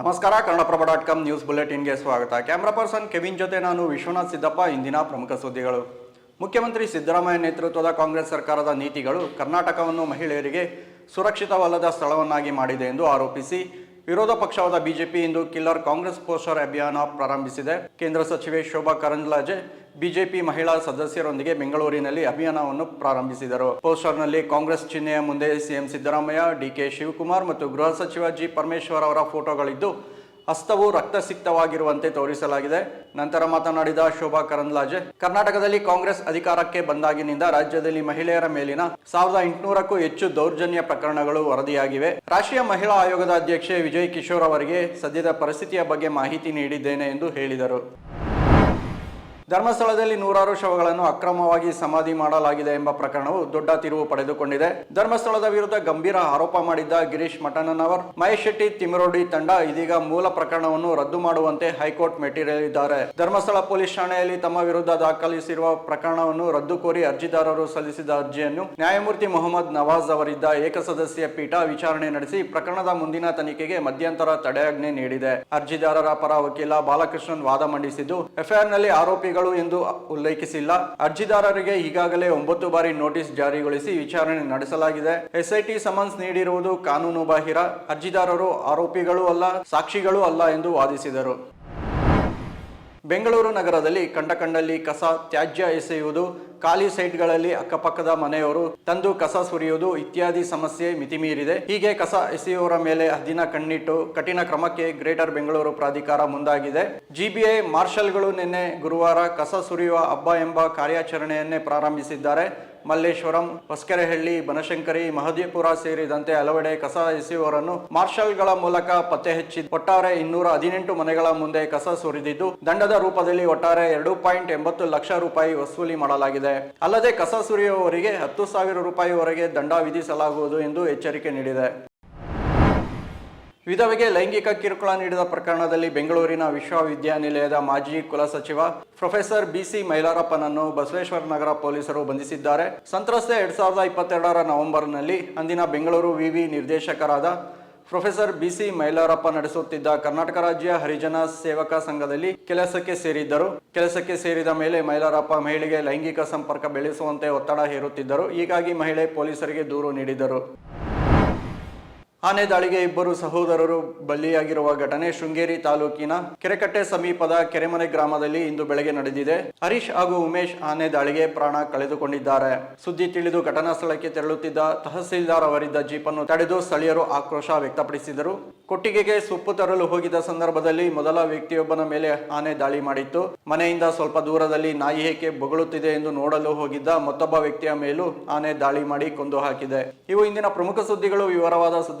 ನಮಸ್ಕಾರ, Kannadaprabha dot com news ಬುಲೆಟಿನ್ಗೆ ಸ್ವಾಗತ. ಕ್ಯಾಮ್ರಾ ಪರ್ಸನ್ ಕೆವಿನ್ ಜೊತೆ ನಾನು ವಿಶ್ವನಾಥ್ ಸಿದ್ದಪ್ಪ, ಇಂದಿನ ಪ್ರಮುಖ ಸುದ್ದಿಗಳು. ಮುಖ್ಯಮಂತ್ರಿ ಸಿದ್ದರಾಮಯ್ಯ ನೇತೃತ್ವದ ಕಾಂಗ್ರೆಸ್ ಸರ್ಕಾರದ ನೀತಿಗಳು ಕರ್ನಾಟಕವನ್ನು ಮಹಿಳೆಯರಿಗೆ ಸುರಕ್ಷಿತವಲ್ಲದ ಸ್ಥಳವನ್ನಾಗಿ ಮಾಡಿದೆ ಎಂದು ಆರೋಪಿಸಿ ವಿರೋಧ ಪಕ್ಷವಾದ ಬಿಜೆಪಿ ಇಂದು ಕಿಲ್ಲರ್ ಕಾಂಗ್ರೆಸ್ ಪೋಸ್ಟರ್ ಅಭಿಯಾನ ಪ್ರಾರಂಭಿಸಿದೆ. ಕೇಂದ್ರ ಸಚಿವೆ ಶೋಭಾ ಕರಂದ್ಲಾಜೆ ಬಿಜೆಪಿ ಮಹಿಳಾ ಸದಸ್ಯರೊಂದಿಗೆ ಬೆಂಗಳೂರಿನಲ್ಲಿ ಅಭಿಯಾನವನ್ನು ಪ್ರಾರಂಭಿಸಿದರು. ಪೋಸ್ಟರ್ನಲ್ಲಿ ಕಾಂಗ್ರೆಸ್ ಚಿಹ್ನೆಯ ಮುಂದೆ ಸಿಎಂ ಸಿದ್ದರಾಮಯ್ಯ ಡಿಕೆ ಶಿವಕುಮಾರ್ ಮತ್ತು ಗೃಹ ಸಚಿವ ಜಿ ಪರಮೇಶ್ವರ್ ಅವರ ಫೋಟೋಗಳಿದ್ದು ಹಸ್ತವು ರಕ್ತಸಿಕ್ತವಾಗಿರುವಂತೆ ತೋರಿಸಲಾಗಿದೆ. ನಂತರ ಮಾತನಾಡಿದ ಶೋಭಾ ಕರಂದ್ಲಾಜೆ, ಕರ್ನಾಟಕದಲ್ಲಿ ಕಾಂಗ್ರೆಸ್ ಅಧಿಕಾರಕ್ಕೆ ಬಂದಾಗಿನಿಂದ ರಾಜ್ಯದಲ್ಲಿ ಮಹಿಳೆಯರ ಮೇಲಿನ ಸಾವಿರದ ಎಂಟುನೂರಕ್ಕೂ ಹೆಚ್ಚು ದೌರ್ಜನ್ಯ ಪ್ರಕರಣಗಳು ವರದಿಯಾಗಿವೆ. ರಾಷ್ಟ್ರೀಯ ಮಹಿಳಾ ಆಯೋಗದ ಅಧ್ಯಕ್ಷೆ ವಿಜಯ್ ಕಿಶೋರ್ ಅವರಿಗೆ ಸದ್ಯದ ಪರಿಸ್ಥಿತಿಯ ಬಗ್ಗೆ ಮಾಹಿತಿ ನೀಡಿದ್ದೇನೆ ಎಂದು ಹೇಳಿದರು. ಧರ್ಮಸ್ಥಳದಲ್ಲಿ ನೂರಾರು ಶವಗಳನ್ನು ಅಕ್ರಮವಾಗಿ ಸಮಾಧಿ ಮಾಡಲಾಗಿದೆ ಎಂಬ ಪ್ರಕರಣವು ದೊಡ್ಡ ತಿರುವು ಪಡೆದುಕೊಂಡಿದೆ. ಧರ್ಮಸ್ಥಳದ ವಿರುದ್ಧ ಗಂಭೀರ ಆರೋಪ ಮಾಡಿದ್ದ ಗಿರೀಶ್ ಮಠಣ್ಣನವರ್, ಮಹೇಶ್ ಶೆಟ್ಟಿ ತಿಮರೋಡಿ ತಂಡ ಇದೀಗ ಮೂಲ ಪ್ರಕರಣವನ್ನು ರದ್ದು ಮಾಡುವಂತೆ ಹೈಕೋರ್ಟ್ ಮೆಟ್ಟಿರೇಳಿದ್ದಾರೆ ಧರ್ಮಸ್ಥಳ ಪೊಲೀಸ್ ಠಾಣೆಯಲ್ಲಿ ತಮ್ಮ ವಿರುದ್ಧ ದಾಖಲಿಸಿರುವ ಪ್ರಕರಣವನ್ನು ರದ್ದು ಕೋರಿ ಅರ್ಜಿದಾರರು ಸಲ್ಲಿಸಿದ ಅರ್ಜಿಯನ್ನು ನ್ಯಾಯಮೂರ್ತಿ ಮೊಹಮ್ಮದ್ ನವಾಜ್ ಅವರಿದ್ದ ಏಕಸದಸ್ಯ ಪೀಠ ವಿಚಾರಣೆ ನಡೆಸಿ ಪ್ರಕರಣದ ಮುಂದಿನ ತನಿಖೆಗೆ ಮಧ್ಯಂತರ ತಡೆಯಾಜ್ಞೆ ನೀಡಿದೆ. ಅರ್ಜಿದಾರರ ಪರ ವಕೀಲ ಬಾಲಕೃಷ್ಣನ್ ವಾದ ಮಂಡಿಸಿದ್ದು, ಎಫ್ಐಆರ್ನಲ್ಲಿ ಆರೋಪಿಗಳು ಎಂದು ಉಲ್ಲೇಖಿಸಿಲ್ಲ. ಅರ್ಜಿದಾರರಿಗೆ ಈಗಾಗಲೇ ಒಂಬತ್ತು ಬಾರಿ ನೋಟಿಸ್ ಜಾರಿಗೊಳಿಸಿ ವಿಚಾರಣೆ ನಡೆಸಲಾಗಿದೆ. ಎಸ್ಐಟಿ ಸಮನ್ಸ್ ನೀಡಿರುವುದು ಕಾನೂನು ಬಾಹಿರ. ಅರ್ಜಿದಾರರು ಆರೋಪಿಗಳು ಅಲ್ಲ, ಸಾಕ್ಷಿಗಳು ಅಲ್ಲ ಎಂದು ವಾದಿಸಿದರು. ಬೆಂಗಳೂರು ನಗರದಲ್ಲಿ ಕಂಡ ಕಂಡಲ್ಲಿ ಕಸ ತ್ಯಾಜ್ಯ ಎಸೆಯುವುದು ಖಾಲಿ ಸೈಟ್ಗಳಲ್ಲಿ ಅಕ್ಕಪಕ್ಕದ ಮನೆಯವರು ತಂದು ಕಸ ಸುರಿಯುವುದು ಇತ್ಯಾದಿ ಸಮಸ್ಯೆ ಮಿತಿಮೀರಿದೆ. ಹೀಗೆ ಕಸ ಎಸೆಯುವವರ ಮೇಲೆ ಹದ್ದಿನ ಕಣ್ಣಿಟ್ಟು ಕಠಿಣ ಕ್ರಮಕ್ಕೆ ಗ್ರೇಟರ್ ಬೆಂಗಳೂರು ಪ್ರಾಧಿಕಾರ ಮುಂದಾಗಿದೆ. ಜಿಬಿಐ ಮಾರ್ಷಲ್ಗಳು ನಿನ್ನೆ ಗುರುವಾರ ಕಸ ಸುರಿಯುವ ಹಬ್ಬ ಎಂಬ ಕಾರ್ಯಾಚರಣೆಯನ್ನೇ ಪ್ರಾರಂಭಿಸಿದ್ದಾರೆ. ಮಲ್ಲೇಶ್ವರಂ, ಹೊಸ್ಕೆರೆಹಳ್ಳಿ, ಬನಶಂಕರಿ ಮಹದೇಪುರ ಸೇರಿದಂತೆ ಹಲವೆಡೆ ಕಸ ಎಸೆಯುವವರನ್ನು ಮಾರ್ಷಲ್ಗಳ ಮೂಲಕ ಪತ್ತೆ ಹಚ್ಚಿ ಒಟ್ಟಾರೆ ಇನ್ನೂರ ಹದಿನೆಂಟು ಮನೆಗಳ ಮುಂದೆ ಕಸ ಸುರಿದಿದ್ದು, ದಂಡದ ರೂಪದಲ್ಲಿ ಒಟ್ಟಾರೆ ಎರಡು ಪಾಯಿಂಟ್ ಎಂಬತ್ತು ಲಕ್ಷ ರೂಪಾಯಿ ವಸೂಲಿ ಮಾಡಲಾಗಿದೆ. ಅಲ್ಲದೆ ಕಸ ಸುರಿಯುವವರಿಗೆ ಹತ್ತು ಸಾವಿರ ರೂಪಾಯಿವರೆಗೆ ದಂಡ ವಿಧಿಸಲಾಗುವುದು ಎಂದು ಎಚ್ಚರಿಕೆ ನೀಡಿದೆ. ವಿಧವೆಗೆ ಲೈಂಗಿಕ ಕಿರುಕುಳ ನೀಡಿದ ಪ್ರಕರಣದಲ್ಲಿ ಬೆಂಗಳೂರಿನ ವಿಶ್ವವಿದ್ಯಾನಿಲಯದ ಮಾಜಿ ಕುಲಸಚಿವ ಪ್ರೊಫೆಸರ್ ಬಿಸಿ ಮೈಲಾರಪ್ಪನನ್ನು ಬಸವೇಶ್ವರ ನಗರ ಪೊಲೀಸರು ಬಂಧಿಸಿದ್ದಾರೆ. ಸಂತ್ರಸ್ತೆ ಎರಡ್ ಸಾವಿರದ ಇಪ್ಪತ್ತೆರಡರ ನವೆಂಬರ್ನಲ್ಲಿ ಅಂದಿನ ಬೆಂಗಳೂರು ವಿವಿ ನಿರ್ದೇಶಕರಾದ ಪ್ರೊಫೆಸರ್ ಬಿಸಿ ಮೈಲಾರಪ್ಪ ನಡೆಸುತ್ತಿದ್ದ ಕರ್ನಾಟಕ ರಾಜ್ಯ ಹರಿಜನ ಸೇವಕ ಸಂಘದಲ್ಲಿ ಕೆಲಸಕ್ಕೆ ಸೇರಿದ್ದರು. ಕೆಲಸಕ್ಕೆ ಸೇರಿದ ಮೇಲೆ ಮೈಲಾರಪ್ಪ ಮಹಿಳೆಗೆ ಲೈಂಗಿಕ ಸಂಪರ್ಕ ಬೆಳೆಸುವಂತೆ ಒತ್ತಡ ಹೇರುತ್ತಿದ್ದರು. ಹೀಗಾಗಿ ಮಹಿಳೆ ಪೊಲೀಸರಿಗೆ ದೂರು ನೀಡಿದರು ಆನೆ ದಾಳಿಗೆ ಇಬ್ಬರು ಸಹೋದರರು ಬಲಿಯಾಗಿರುವ ಘಟನೆ ಶೃಂಗೇರಿ ತಾಲೂಕಿನ ಕೆರೆಕಟ್ಟೆ ಸಮೀಪದ ಕೆರೆಮನೆ ಗ್ರಾಮದಲ್ಲಿ ಇಂದು ಬೆಳಗ್ಗೆ ನಡೆದಿದೆ. ಹರೀಶ್ ಹಾಗೂ ಉಮೇಶ್ ಆನೆ ದಾಳಿಗೆ ಪ್ರಾಣ ಕಳೆದುಕೊಂಡಿದ್ದಾರೆ. ಸುದ್ದಿ ತಿಳಿದು ಘಟನಾ ಸ್ಥಳಕ್ಕೆ ತೆರಳುತ್ತಿದ್ದ ತಹಸೀಲ್ದಾರ್ ಅವರಿದ್ದ ಜೀಪನ್ನು ತಡೆದು ಸ್ಥಳೀಯರು ಆಕ್ರೋಶ ವ್ಯಕ್ತಪಡಿಸಿದರು. ಕೊಟ್ಟಿಗೆಗೆ ಸೊಪ್ಪು ತರಲು ಹೋಗಿದ್ದ ಸಂದರ್ಭದಲ್ಲಿ ಮೊದಲ ವ್ಯಕ್ತಿಯೊಬ್ಬನ ಮೇಲೆ ಆನೆ ದಾಳಿ ಮಾಡಿತ್ತು. ಮನೆಯಿಂದ ಸ್ವಲ್ಪ ದೂರದಲ್ಲಿ ನಾಯಿ ಏಕೆ ಬೊಗಳುತ್ತಿದೆ ಎಂದು ನೋಡಲು ಹೋಗಿದ್ದ ಮತ್ತೊಬ್ಬ ವ್ಯಕ್ತಿಯ ಮೇಲೂ ಆನೆ ದಾಳಿ ಮಾಡಿ ಕೊಂದು ಹಾಕಿದೆ. ಇವು ಇಂದಿನ ಪ್ರಮುಖ ಸುದ್ದಿಗಳು. ವಿವರವಾದ